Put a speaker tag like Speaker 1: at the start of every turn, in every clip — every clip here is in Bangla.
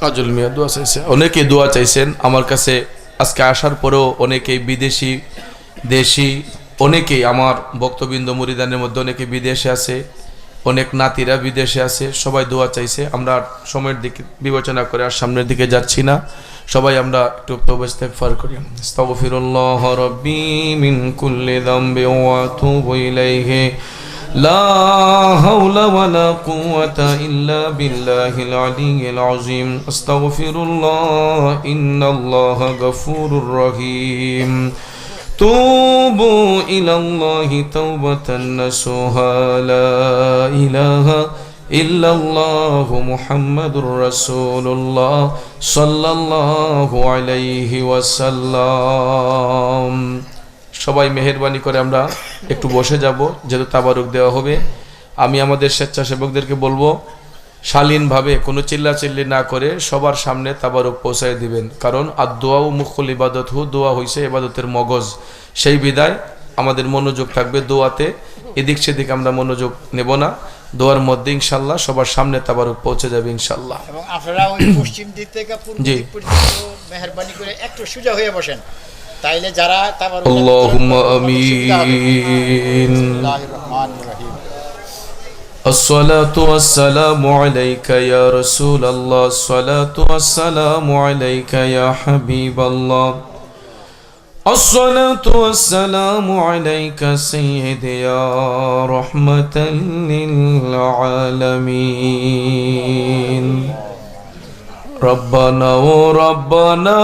Speaker 1: কাজল মিয়া দোয়া চাইছে। অনেকেই দোয়া চাইছেন। আমার কাছে আজকে আসার পরেও অনেকেই বিদেশি, দেশি, অনেকেই আমার বক্তবিন্দ মুরিদানের মধ্যে অনেকে বিদেশে আছে, অনেক নাতিরা বিদেশে আছে, সবাই দোয়া চাইছে। আমরা সময়ের দিকে বিবেচনা করে আর সামনের দিকে যাচ্ছি না। সবাই আমরা একটু তবে ইস্তেগফার করি। আস্তাগফিরুল্লাহ রাব্বি মিন কুল্লি যামবি ওয়া ইলাইহি। لا حول ولا قوة إلا بالله العلي العظيم. أستغفر الله إن الله غفور رحيم. توبوا إلى الله توبة نصوحا لا إله إلا الله محمد رسول الله صلى الله عليه وسلم. সবাই মেহরবানি করে আমরা একটু বসে যাব যেহেতু তাবারুক দেওয়া হবে। আমি আমাদের স্বেচ্ছাসেবকদেরকে বলব শালীনভাবে কোনো চিল্লাচিল্লি না করে সবার সামনে তাবারুক পৌঁছায় দিবেন। কারণ আর দোয়াও মুখল ইবাদত হু দোয়া হইছে ইবাদতের মগজ। সেই বিদায় আমাদের মনোযোগ থাকবে দোয়াতে। এদিক সেদিক আমরা মনোযোগ নেব না। দোয়ার মধ্যে ইনশাল্লাহ সবার সামনে তাবারুক পৌঁছে যাবে ইনশাল্লাহ।
Speaker 2: এবং আপনারা ওই পশ্চিম দিক থেকে পূর্ব
Speaker 1: জি।
Speaker 2: দিক পর্যন্ত মেহরবানি করে একটু সোজা হয়ে বসেন। তাইলে যারা তাবার
Speaker 1: আল্লাহুম্মা আমিন الصلاة والسلام عليك يا رسول الله الصلاة والسلام عليك يا حبيب الله الصلاة والسلام عليك سيدي يا رحمة للعالمين ربنا وربنا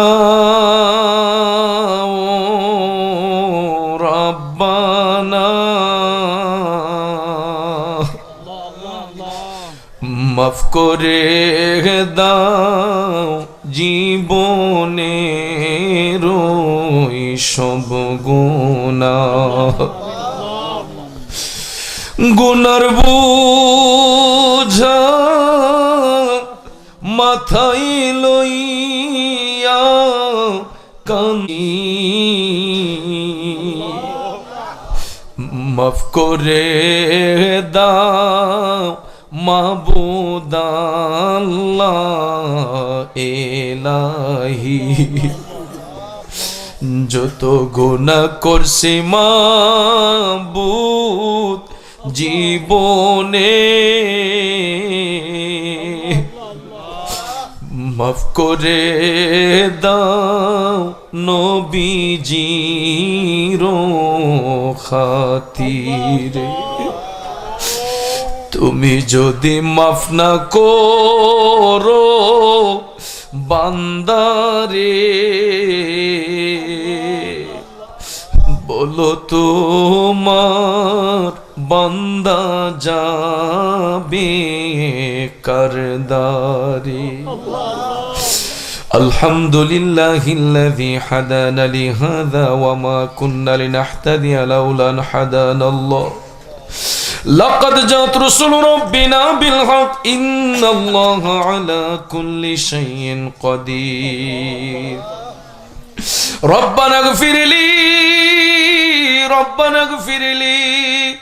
Speaker 1: ربنا মাফ করে দাও জীবনে রই সব গুণা গুনার বুঝা মাথায় লইয়া কান্দি। মাফ করে দাও এলাহি। যত গুণা করছি মাবুদ জীবনে মাফ করে দাও নবীজির খাতিরে। তুমি যদি মাফ না করো বান্দারে বলো তোমার বন্দা যাবে করদারি الحمد لله الذي هدانا لهذا وما كنا لنهتدي لولا ان هدانا الله لقد جاءت رسل ربنا بالحق ان الله على كل شيء قدير ربنا اغفر لي ربنا اغفر لي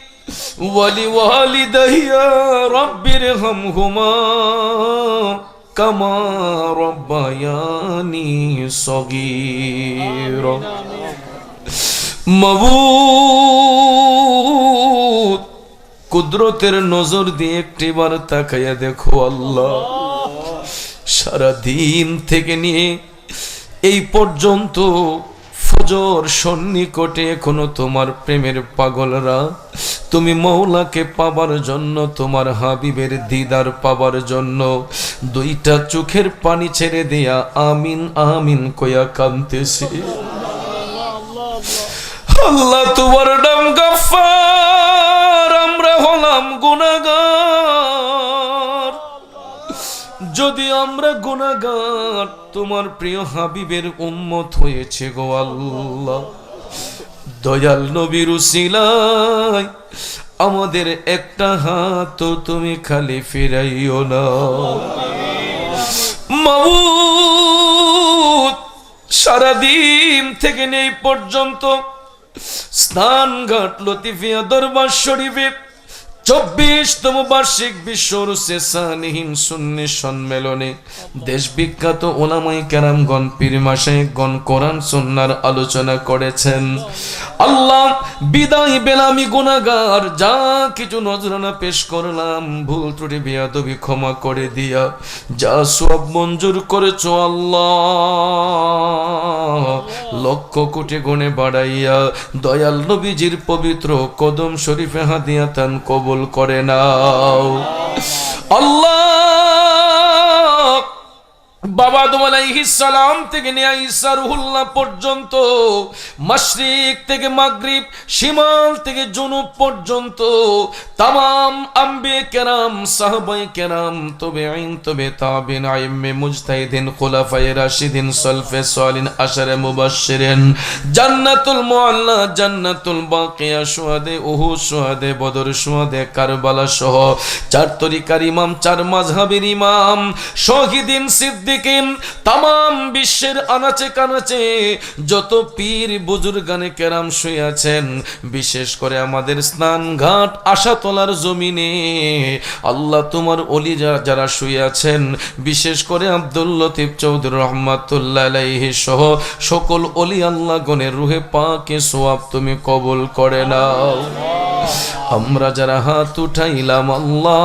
Speaker 1: ولوالدي رب ارحمهما كما ربياني صغيرا মবুদ কুদরতের নজর দিয়ে একটিবার তাকাইয়া দেখো আল্লাহ সারা দিন থেকে নিয়ে এই পর্যন্ত ফজর সন্নিকটে এখনো তোমার প্রেমের পাগলরা তুমি মৌলাকে পাবার জন্য, তোমার হাবিবের দিদার পাবার জন্য। দুইটা চোখের পানি ছেড়ে দেয়া আমিন আমিন কয়া কানতেছে আল্লাহ তোমার নাম গাফার আমরা হলাম গুনাগার যদি আমরা গুনাগার তোমার প্রিয় হাবিবের উম্মত হয়েছে গো আল্লাহ। দয়াল নবীর উসিলায়, আমাদের একটা হাত তুমি খালি ফিরাইও না। মাবুদ, সারাদিন থেকে নেই পর্যন্ত স্নান ঘাট লতিফিয়া দরবার শরীফে চব্বিশতম বার্ষিক বিশ্ব রুসেসানিহীন সুন্নি সম্মেলনে দেশ বিখ্যাত ওলামাই কেরামগণ পীর মাসে গণ কোরআন সুন্নার আলোচনা করেছেন। আল্লাহ, বিদায় বেলামি গুনাগার যা কিছু নজরানা পেশ করলাম, ভুল ত্রুটি, বিয়াদবি ক্ষমা করে দিয়া, যা সব মঞ্জুর করেছ আল্লাহ। লক্ষ কোটি গুণে বাড়াইয়া, দয়াল নবীজির পবিত্র কদম শরীফে হাদিয়া তান কবুল করে নাও। আল্লাহ বাবা সালাম থেকে নিয়ে ঈসা রুহুল্লাহ পর্যন্ত, মাশরিক থেকে মাগরিব, শিমাল থেকে জুনুব পর্যন্ত, তামাম আম্বে কেরাম সাহাবাই কেরাম তবে আইন তবে তাবিন, আইম্মে মুজতাহিদিন, খুলাফায়ে রাশিদিন, সলফে সালিন, আশারে মুবাশশিরিন, জান্নাতুল মুআল্লা, জান্নাতুল বাকিয়া সুহাদে উহু সুহাদে বদর সুহাদে কারবালা সহ চার তরিকার ইমাম, চার মাযহাবের ইমাম, শহীদিন সিদ্দিকিন তামাম বিশ্বের আনাচে কানাচে যত পীর বুজুর্গানে কেরাম শুয়েছেন বিশেষ করে আমাদের স্নান ঘাট আশাতলার জমিনে, আল্লাহ তোমার অলি যারা শুয়ে আছেন, বিশেষ করে আব্দুল লতিফ চৌধুরী রহমাতুল্লাহ সহ সকল অলি আল্লাহ গণের রুহে পাকে সোয়াব তুমি কবুল করে নাও। আমরা যারা হাত উঠাইলাম আল্লাহ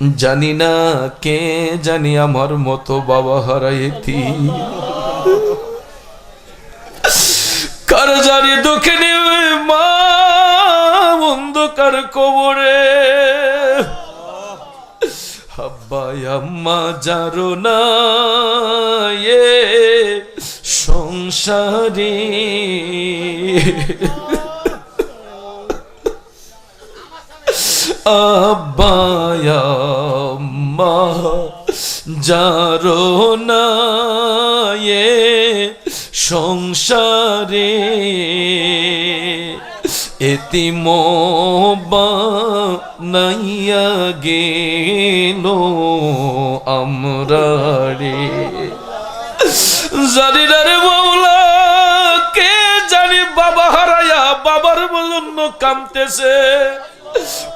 Speaker 1: জানি না কে জানি আমার মতো বাবা হারাইতি। কার জানি দুঃখে নেবে মা অন্ধকার কবরে। হাব্বাই আম্মা যারো না এ সংসারে। আব্বায়াম্মা যারো সংসারে এতিম নাইয়া গেল আমরা রে জানি রে মৌলা কে জানি বাবা হারায়া বাবার জন্য কামতেছে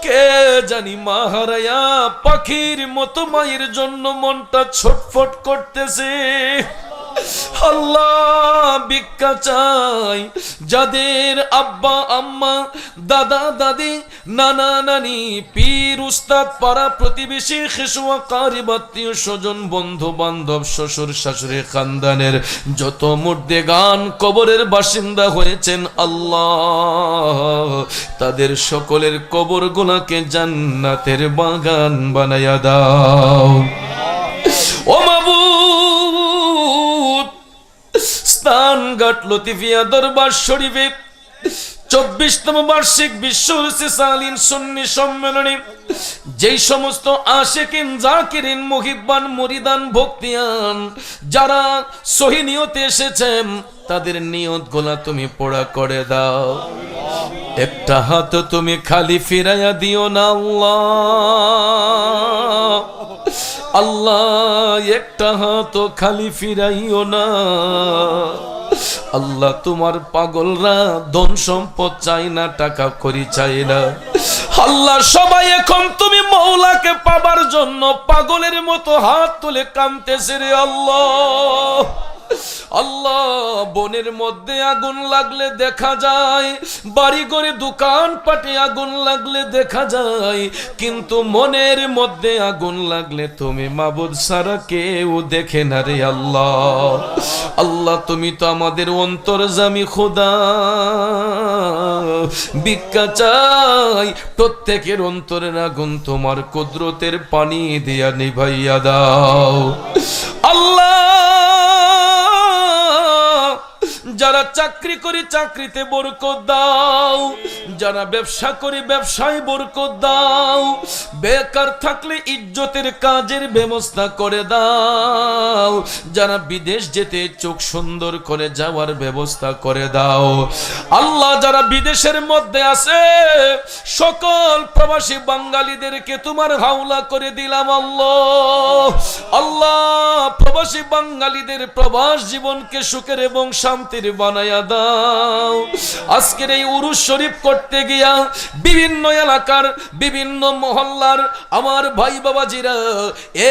Speaker 1: কে জানি মা হারায়া পাখির মতো মায়ের জন্য মনটা ছটফট করতেছে। যাদের আব্বা, আম্মা, দাদা, দাদি, নানা, নানি, পীর, উস্তাদ, পাড়া প্রতিবেশী, খেসুয়া কারিব আত্মীয় স্বজন বন্ধু বান্ধব শ্বশুর শাশুড়ি, খানদানের যত মুর্দে গান কবরের বাসিন্দা হয়েছেন আল্লাহ। তাদের সকলের কবর গুলাকে জান্নাতের বাগান বানাইয়া দাও। ও মাবুদ স্থানঘাট লতিফিয়া দরবার শরীফে। চব্বিশতম বার্ষিক বিশ্ব সালিন সুন্নি সম্মেলনে। যেই সমস্ত আশেকিন, জাকিরিন, মুহিব্বান, মুরিদান, ভক্তিয়ান, যারা সহি নিয়তে এসেছেন, তাদের নিয়ত গোলা তুমি পোড়া করে দাও। একটা হাত তুমি খালি ফিরাইয়া দিও না আল্লাহ। আল্লাহ, একটা হাত খালি ফিরাইও না। আল্লাহ, তোমার পাগলরা ধন সম্পদ চাই না, টাকা করি চাই না। আল্লাহ, সবাই এখন তুমি মৌলাকে পাবার জন্য পাগলের মতো হাত তুলে কামতেছে রে আল্লাহ। আল্লাহ, বনের মধ্যে আগুন লাগলে দেখা যায় বাড়ি করে দোকান পাটে আগুন লাগলে দেখা যায়, কিন্তু মনের মধ্যে আগুন লাগলে তুমি মাবুদ সারা কেউ দেখে না রে আল্লাহ। আল্লাহ, তুমি তো আমাদের অন্তর জামি খোদা। ভিক্ষা চাই, প্রত্যেকের অন্তরের আগুন তোমার কুদরতের পানি দিয়া নিভাইয়া দাও। আল্লাহ যারা চাকরি করি চাকরিতে বরকত দাও, যারা ব্যবসা করি ব্যবসায় বরকত দাও, বেকার থাকলে ইজ্জতের কাজের ব্যবস্থা করে দাও যারা বিদেশ যেতে চোখ সুন্দর করে যাওয়ার ব্যবস্থা করে দাও। আল্লাহ যারা বিদেশের মধ্যে আছে, সকল প্রবাসী বাঙালিদেরকে তোমার হাওলা করে দিলাম আল্লাহ। আল্লাহ, প্রবাসী বাঙালিদের প্রবাস জীবনকে সুখের এবং শান্তির বানায়া দাও। আজকের এই উরুস শরীফ করতে গিয়া বিভিন্ন এলাকার বিভিন্ন মহল্লার আমার ভাই বাবাজিরা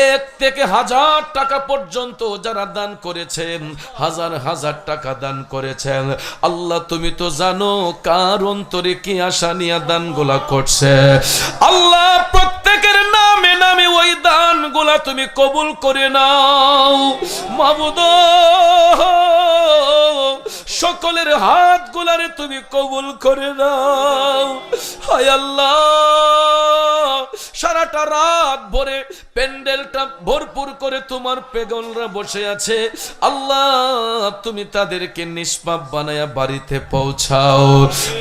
Speaker 1: এক থেকে হাজার টাকা পর্যন্ত যারা দান করেছেন, হাজার হাজার টাকা দান করেছেন। আল্লাহ, তুমি তো জানো কার অন্তরে কি আশা নিয়ে দানগুলা করছে। আল্লাহ, প্রত্যেকের নামে নামে ওই দানগুলা তুমি কবুল করে নাও। মাবুদ, সকলের হাত গুলারে তুমি কবুল করে নাও। হায় আল্লাহ সারাটা রাত ভরে প্যান্ডেলটা ভরপুর করে তোমার পেগলরা বসে আছে। আল্লাহ, তুমি তাদেরকে নিষ্পাপ বানায়া বাড়িতে পৌঁছাও।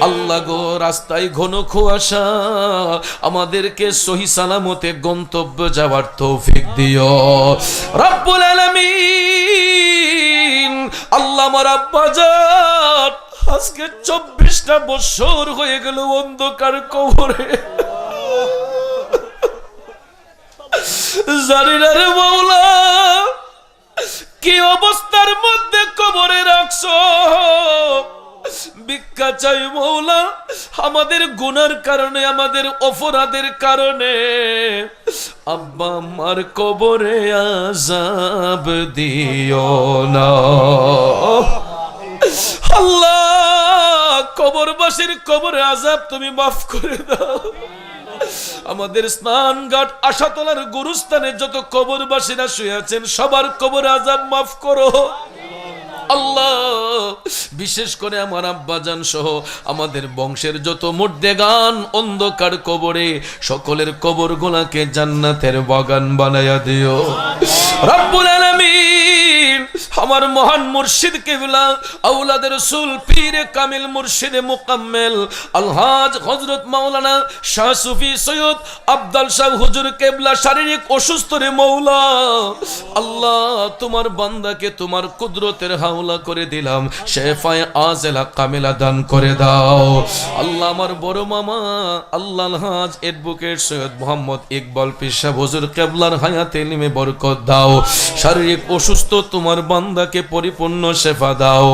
Speaker 1: আল্লাহ গো, রাস্তায় ঘন কুয়াশা, আমাদেরকে সহি সালামতে গন্তব্য যাওয়ার তৌফিক দিও। রব্বুল আলামিন, আল্লাহ আমার আব্বাজান আজকে চব্বিশটা বছর হয়ে গেল অন্ধকার কবরে জানি না মৌলা কি অবস্থার মধ্যে কবরে রাখছো? ভিক্ষা চাই মৌলা আমাদের গুনার কারণে, আমাদের অপরাধের কারণে। আব্বা আমার কবরে আজাব দিও না। আল্লাহ, কবরবাসীর কবরে আজাব তুমি মাফ করে দাও। আমাদের স্নান ঘাট আশাতলার গুরুস্থানে যত কবরবাসীরা শুয়ে আছেন সবার কবর আজাব মাফ করো। আল্লাহ বিশেষ করে আমার আব্বাজান সহ আমাদের বংশের যত মুর্দেগান অন্ধকার কবরে সকলের কবর গোলাকে জান্নাতের বাগান বানায়া দিও। রব্বুল আমার মহান মুর্শিদ কেবলা আউলাদের রসুল, পীরে কামিল মুর্শিদে মুকাম্মেল, আলহাজ হযরত মাওলানা শাহ সুফি সৈয়দ আব্দাল শাহ হুজুর কেবলা, শারীরিক অসুস্থ রে মৌলা। আল্লাহ তোমার বান্দাকে তোমার কুদরতের হাওলা করে দিলাম, শেফায় আজেলা কামিলা দান করে দাও। আল্লাহ আমার বড় মামা, আল্লাহ আলহাজ এডভোকেট সৈয়দ মোহাম্মদ ইকবাল পিসা হুজুর কেবলার হায়াতে নিমে বরকত দাও। শারীরিক অসুস্থ তোমার বান্দাকে পরিপূর্ণ শেফা দাও।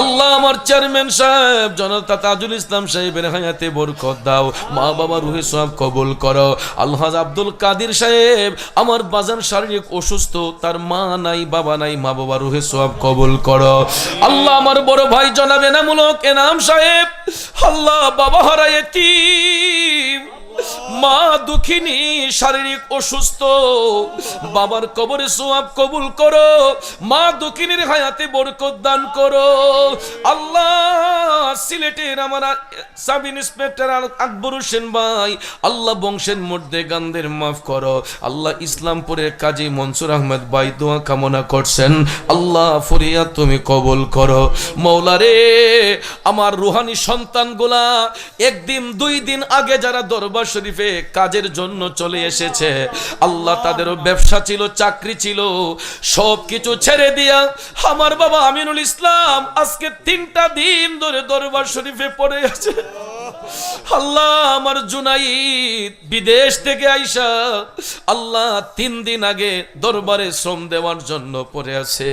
Speaker 1: আল্লাহ আমার চেয়ারম্যান সাহেব জনতা তাজুল ইসলাম সাহেবের হায়াতে বরকত দাও। মা বাবা রুহে সব কবুল করো। আলহাজ আব্দুল কাদির সাহেব, আমার বাজান শারীরিক অসুস্থ, তার মা নাই, বাবা নাই, মা বাবা রুহে সব কবুল করো। আল্লাহ আমার বড় ভাই জনাব এনামূলক এনাম সাহেব, আল্লাহ বাবা হারায় মা দুঃখিনী, শারীরিক অসুস্থ। বাবার কবরে সোয়াব কবুল করো। মা দুঃখিনীর হায়াতে বরকত দান করো। আল্লাহ সিলেটের আমার সাব ইন্সপেক্টর আকবর হোসেন ভাই, আল্লাহ বংশের মধ্যে গান্ধের মাফ করো। আল্লাহ ইসলামপুরের কাজী মনসুর আহমেদ ভাই দোয়া কামনা করছেন। আল্লাহ ফরিয়া তুমি কবুল করো। মৌলারে, আমার রুহানি সন্তানগুলা একদিন দুই দিন আগে যারা দরবার শরীফে কাজের জন্য চলে এসেছে। আল্লাহ তাদেরও ব্যবসা ছিল, চাকরি ছিল সব কিছু ছেড়ে দিয়া আমার বাবা আমিনুল ইসলাম আজকে তিনটা দিন ধরে দরবার শরীফে পড়ে আছে। আল্লাহ আমার জুনাইদ বিদেশ থেকে আইসা আল্লাহ তিন দিন আগে দরবারে শ্রম দেওয়ার জন্য পড়ে আছে।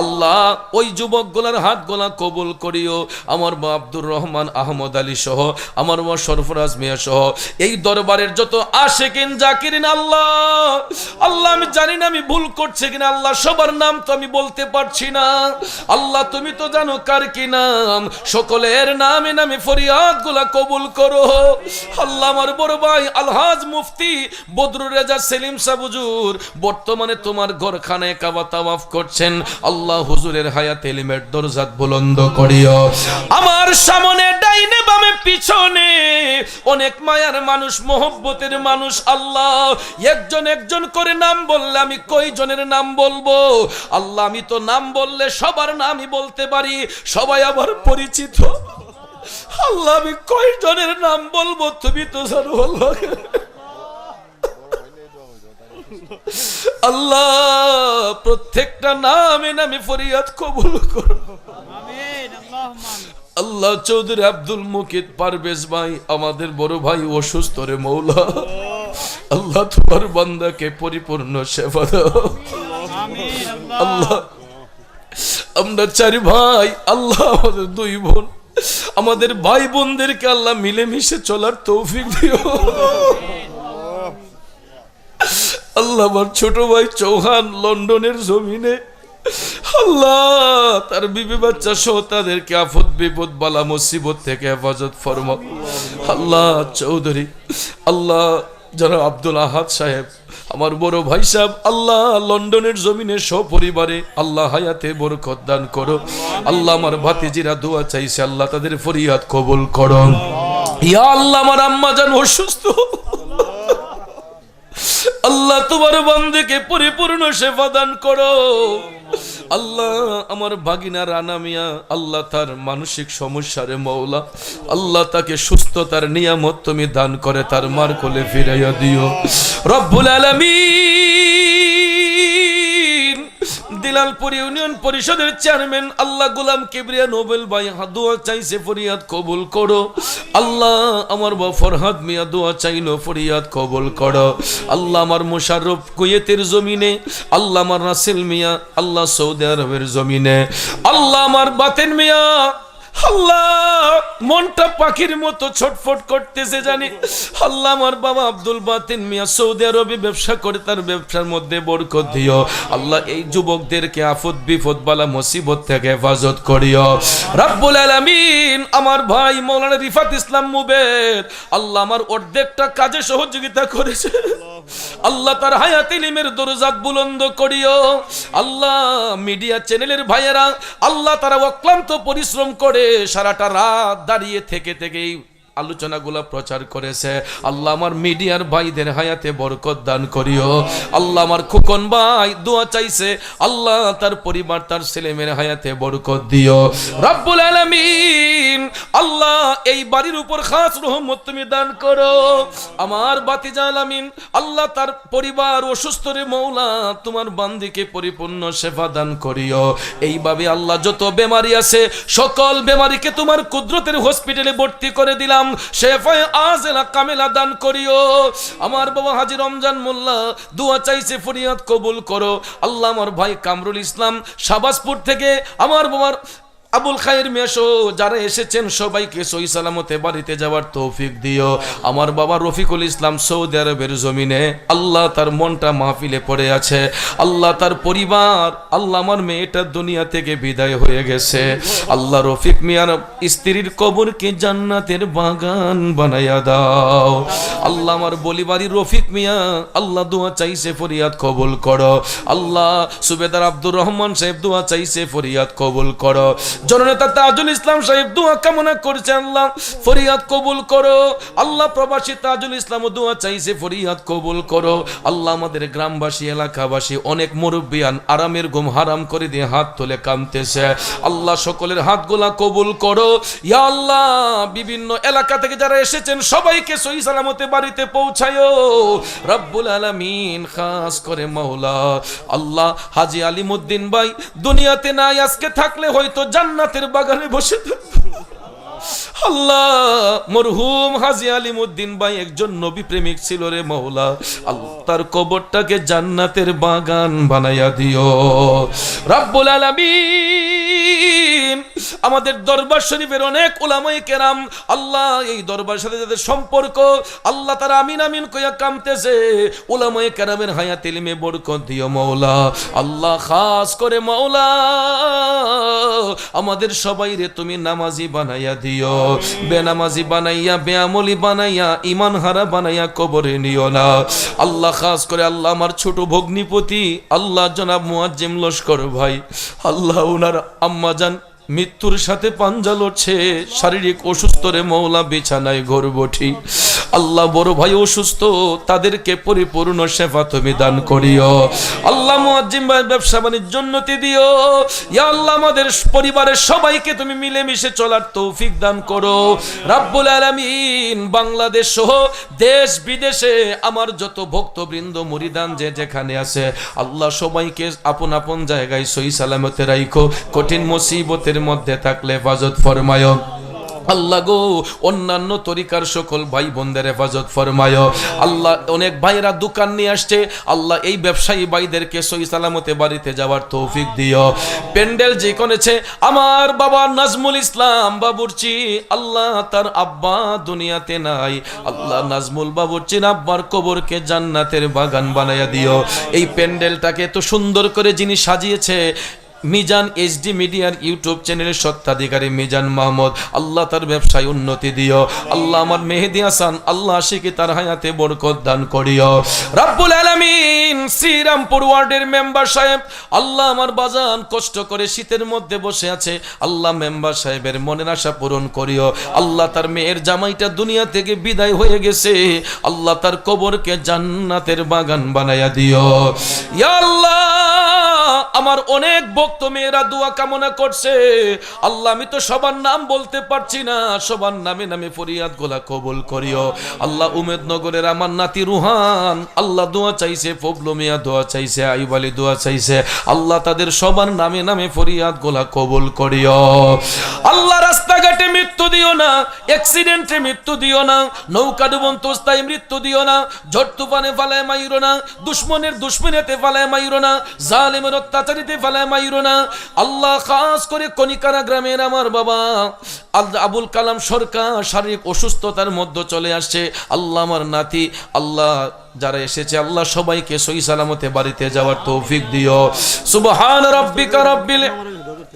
Speaker 1: আল্লাহ ওই যুবকগুলার হাত গোলা কবুল করিও। আমার মা আব্দুর রহমান, আহমদ আলী সহ, আমার মা সরফরাজ মিয়া সহ, এই দরবারের যত আসে কিন জাকিরিন, আল্লাহ আল্লাহ আমি জানি না আমি ভুল করছি কিনা, আল্লাহ সবার নাম তো আমি বলতে পারছি না। আল্লাহ তুমি তো জানো কার কি নাম, সকলের নামে নামে ফরিয়াদগুলা কবুল করো। আল্লাহ আমার বড় ভাই আলহাজ মুফতি বদরুর রেজা সেলিম সাবুজুর বর্তমানে তোমার ঘরখানায় কাবা তাওয়াফ করছেন। আল্লাহ হুজুরের হায়াত এলিমের দরজাত বুলন্দ করিও। আমার সামনে ডাইনে বামে পিছনে অনেক মায়ার মানুষ, মোহব্বতের মানুষ, আল্লাহ একজন একজন করে নাম বললে আমি কয়জনের নাম বলব? আল্লাহ আমি তো নাম বললে সবার নামই বলতে পারি। সবাই আবার পরিচিত। আল্লাহ, আমি কয়জনের নাম বলব তুমি তো জানো আল্লাহ। আল্লাহ, প্রত্যেকটা নামে নামে ফরিয়াদ কবুল করো। আল্লাহ চৌধুরী আব্দুল মুকিদ পারভেজ ভাই, আমাদের বড় ভাই অসুস্থ রে মৌলা। আল্লাহ তোমার বান্দাকে পরিপূর্ণ সেবা দাও। আল্লাহ, আমরা চারি ভাই, আল্লাহ আমাদের দুই বোন। আমাদের ভাই বোনদেরকে আল্লাহ মিলেমিশে চলার তৌফিক দিও। আল্লাহ আমার ছোট ভাই চৌহান লন্ডনের জমিনে। আল্লাহ, তার বিবি বাচ্চা সহ তাদেরকে আফত, বিপদ, বালা, মুসিবত থেকে হেফাজত ফরমা আল্লাহ চৌধুরী, আল্লাহ যারা আব্দুল আহাদ সাহেব। আমার বড় ভাই সাহেব আল্লাহ লন্ডনের জমিনে সপরিবারে আল্লাহ হায়াতে বরকত দান করো। আল্লাহ আমার ভাতিজিরা দোয়া চাইছে আল্লাহ তাদের ফরিয়াদ কবুল করো। ইয়া আল্লাহ আমার আম্মা জান অসুস্থ। আল্লাহ তোমার বান্দেকে পরিপূর্ণ সেবা দান করো। আল্লাহ আমার ভাগিনা রানা মিয়া, আল্লাহ তার মানসিক সমস্যারে মৌলা, আল্লাহ তাকে সুস্থতার নিয়ামত তুমি দান করে তার মার কোলে ফিরাইয়া দিও। রব্বুল আলামিন! দিলালপুর ইউনিয়ন পরিষদের চেয়ারম্যান আল্লাহ গুলাম কেবরিয়া নোবেল ভাই দোয়া চাইছে, ফরিয়াদ কবুল করো। আল্লাহ আমার বা ফরহাদ মিয়া, দোয়া চাইলো, ফরিয়াদ কবুল করো। আল্লাহ আমার মোশাররফ কুয়েতের জমিনে, আল্লাহ আমার রাসেল মিয়া, আল্লাহ সৌদি আরবের জমিনে। আল্লাহ আমার বাতেন মিয়া আল্লাহ, মনটা পাখির মতো ছটফট করতেছে জানি। আল্লাহ আমার বাবা আব্দুল বাতিন মিয়া সৌদি আরবে ব্যবসা করে, তার ব্যবসার মধ্যে দিও। আল্লাহ এই যুবকদেরকে আফত বালা মুসিবত থেকে হেফাজত করিও। রাব্বুল আলামিন, আমার ভাই রিফাত ইসলাম মুবেদ আল্লাহ আমার অর্ধেকটা কাজে সহযোগিতা করেছে। আল্লাহ তার হায়াত ইলিমের দরজাত বুলন্দ করিও। আল্লাহ মিডিয়া চ্যানেলের ভাইয়েরা, আল্লাহ তারা অক্লান্ত পরিশ্রম করে সারাটা রাত দাঁড়িয়ে থেকে থেকেই আলোচনাগুলো প্রচার করেছে। আল্লাহ আমার মিডিয়ার ভাইদের হায়াতে বরকত দান করিও। আল্লাহ আমার খুকন ভাই দোয়া চাইছে, আল্লাহ তার পরিবার, তার ছেলেমেয়ের হায়াতে বরকত দিও। রব্বুল আলামিন, আল্লাহ এই বাড়ির উপর খাস রহমত তুমি দান করো। আমার বাতিজা আলামিন, আল্লাহ তার পরিবার অসুস্থ রে মৌলা, তোমার বান্দিকে পরিপূর্ণ সেবা দান করিও। এইভাবে আল্লাহ যত বেমারি আছে, সকল বেমারিকে তোমার কুদরতের হসপিটালে ভর্তি করে দিলাম। শেফায় আজেলা কামেলা দান করিও। আমার বাবা হাজির রমজান মোল্লা, দুয়া চাইছে, ফরিয়াদ কবুল করো। আল্লাহ আমার ভাই কামরুল ইসলাম শাবাসপুর থেকে আমার বাবার আবুল খায়ের মেশো যারা এসেছেন সবাইকে সই সালামতে বাড়িতে যাওয়ার তৌফিক দিও। আমার বাবা রফিকুল ইসলাম সৌদি আরবের জমিনে। আল্লাহ তার মনটা মাহফিলে পড়ে আছে। আল্লাহ তার পরিবার, আল্লাহ আমার মেয়েটা দুনিয়া থেকে বিদায় হয়ে গেছে। আল্লাহ রফিক মিয়ার স্ত্রীর কবরকে জান্নাতের বাগান বানাইয়া দাও। আল্লাহ আমার বলিবাড়ি রফিক মিয়া, আল্লাহ দোয়া চাইছে ফরিয়াদ কবুল করো। আল্লাহ সুবেদার আব্দুর রহমান সাহেব দোয়া চাইছে ফরিয়াদ কবুল করো। জননেতা তাজুল ইসলাম সাহেব দোয়া কামনা করছে আল্লাহ, ফরিয়াদ কবুল করো। আল্লাহ প্রবাসী তাজুল ইসলাম দোয়া চাইছে, ফরিয়াদ কবুল করো। আল্লাহ আমাদের গ্রামবাসী, এলাকাবাসী অনেক মুরব্বিয়ান আরামের ঘুম হারাম করে দিয়ে হাত তুলে কামতেছে আল্লাহ সকলের হাতগুলা কবুল করো। ইয়া আল্লাহ, বিভিন্ন এলাকা থেকে যারা এসেছেন, সবাইকে সহি সালামতে বাড়িতে পৌঁছায়ো রব্বুল আলামিন খাস করে মাওলা। আল্লাহ হাজি আলিমুদ্দিন ভাই, দুনিয়াতে নাই, আজকে থাকলে হয়তো জান্নাতের বাগানে বসে থাকব। আল্লাহ, মরহুম হাজি আলিমুদ্দিন ভাই একজন নবী প্রেমিক ছিল রে মৌলা আল্লাহ, তার কবরটাকে জান্নাতের বাগান বানাইয়া দিও। রাব্বুল আলামিন আমাদের দরবার শরীফের অনেক ওলামাই কেরাম, আল্লাহ এই দরবার সাথে যাদের সম্পর্ক, আল্লাহ তারা আমিন আমিন কইয়া কামতেছে ওলামাই কেরামের হায়াত ইলমে বরকত দিও মৌলা আল্লাহ খাস করে মৌলা আমাদের সবাই রে তুমি নামাজি বানাইয়া দিও, বেনামাজি বানাইয়া বেআমলি বানাইয়া ইমান হারা বানাইয়া কবরে নিও না। আল্লাহ খাস করে আল্লাহ আমার ছোট ভগ্নিপতি, আল্লাহ জনাব মুয়াজ্জিম লস্কর ভাই, আল্লাহ উনার আম্মা জান মৃত্যুর সাথে পাঞ্জা লড়ছে, শারীরিক অসুস্থ রে মৌলা বিছানায় গর্বঠি আল্লাহ বড় ভাই অসুস্থ, তাদেরকে পরিপূর্ণ সেবা তুমি দান করিও। আল্লাহ মুয়াজ্জিম ভাই ব্যবসা বাণিজ্য উন্নতি দিও। ইয়া আল্লাহ আমাদের পরিবারের সবাইকে তুমি মিলেমিশে চলার তৌফিক দান করো। রাব্বুল আলামিন, বাংলাদেশ সহ দেশ বিদেশে আমার যত ভক্তবৃন্দ, মুরিদান যে যেখানে আছে, আল্লাহ সবাইকে আপন আপন জায়গায় সহি সালামতে রাইখো। কঠিন মুসিবতের মধ্যে থাকলে হেফাজত ফরমায়। আল্লাহ গো, অন্যান্য তরিকার সকল ভাই বোনদের হেফাজত ফরমায়। আল্লাহ, অনেক ভাইরা দোকান নিয়ে আসছে। আল্লাহ এই ব্যবসায়ী ভাইদেরকে সই সালামতে বাড়িতে যাওয়ার তৌফিক দিও। প্যান্ডেল যে করেছে, আমার বাবা নাজমুল ইসলাম বাবুরচি, আল্লাহ তার আব্বা দুনিয়াতে নাই। আল্লাহ নাজমুল বাবুরচির আব্বার কবরকে জান্নাতের বাগান বানাইয়া দিও। এই প্যান্ডেলটাকে তো সুন্দর করে যিনি সাজিয়েছে মিজান এইচডি মিডিয়ার ইউটিউব চ্যানেলের সত্ত্বাধিকারী মিজান মাহমুদ, আল্লাহ তার ব্যবসায় উন্নতি দিও। আল্লাহ আমার মেহেদি হাসান, আল্লাহ আশিকে তার হায়াতে বরকত দান করিও। রাব্বুল আলামিন শ্রীরামপুর ওয়ার্ডের মেম্বার সাহেব, আল্লাহ আমার বাজান কষ্ট করে শীতের মধ্যে বসে আছে, আল্লাহ মেম্বার সাহেবের মনের আশা পূরণ করিও। আল্লাহ তার মেয়ের জামাইটা দুনিয়া থেকে বিদায় হয়ে গেছে, আল্লাহ তার কবরকে জান্নাতের বাগান বানাইয়া দিও। ইয়া আল্লাহ আমার অনেক ভক্ত মেয়েরা দোয়া কামনা করছে। আল্লাহ, আমি তো সবার নাম বলতে পারছি না। সবার নামে নামে ফরিয়াদ গোলা কবুল করিও। আল্লাহ, উমেদনগরের আমার নাতি রুহান, আল্লাহ দোয়া চাইছে ফবলু মিয়া দোয়া চাইছে আইব আলী দোয়া চাইছে। আল্লাহ তাদের সবার নামে নামে ফরিয়াদ গোলা কবুল করিও। আল্লাহ, রাস্তাঘাটে মৃত্যু দিও না অ্যাক্সিডেন্টে মৃত্যু দিও না, নৌকা ডুবন্ত অবস্থায় মৃত্যু দিও না, ঝড় তুফানে ফালায় মাইরো না, দুশ্মনের দুশ্মনেতে ফালায় মাইরো না জালেমের অত্যাচারিতে ফালায় মাইরো না। আল্লাহ খাস করে কনিকারা গ্রামের আমার বাবা। আবুল কালাম সরকার শারীরিক অসুস্থতার মধ্যে চলে আসছে। আল্লাহ আমার নাতি, আল্লাহ যারা এসেছে, আল্লাহ সবাইকে সই সালামতে বাড়িতে যাওয়ার তৌফিক দিও। সুবহান রাব্বিকা রাব্বিল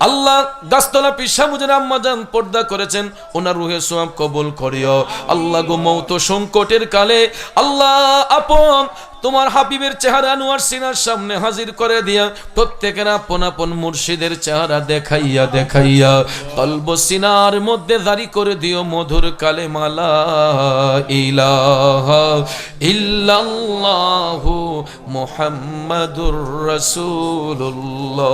Speaker 1: আল্লাহ গাছতলা পিসা পিসামুজের আম্মাজান পর্দা করেছেন, ওনার রুহে সোয়াব কবল করিও। আল্লাহ গো মৌত সংকটের কালে, আল্লাহ আপন তোমার হাবিবের চেহারা আনোয়ার সিনার সামনে হাজির করে দিয়া প্রত্যেকের আপন আপন মুর্শিদের চেহারা দেখাইয়া দেখাইয়া, কলব সিনার মধ্যে দাঁড়ি করে দিও মধুর কালে মালা। ইলাহা ইল্লাল্লাহু মুহাম্মাদুর রাসূলুল্লাহ।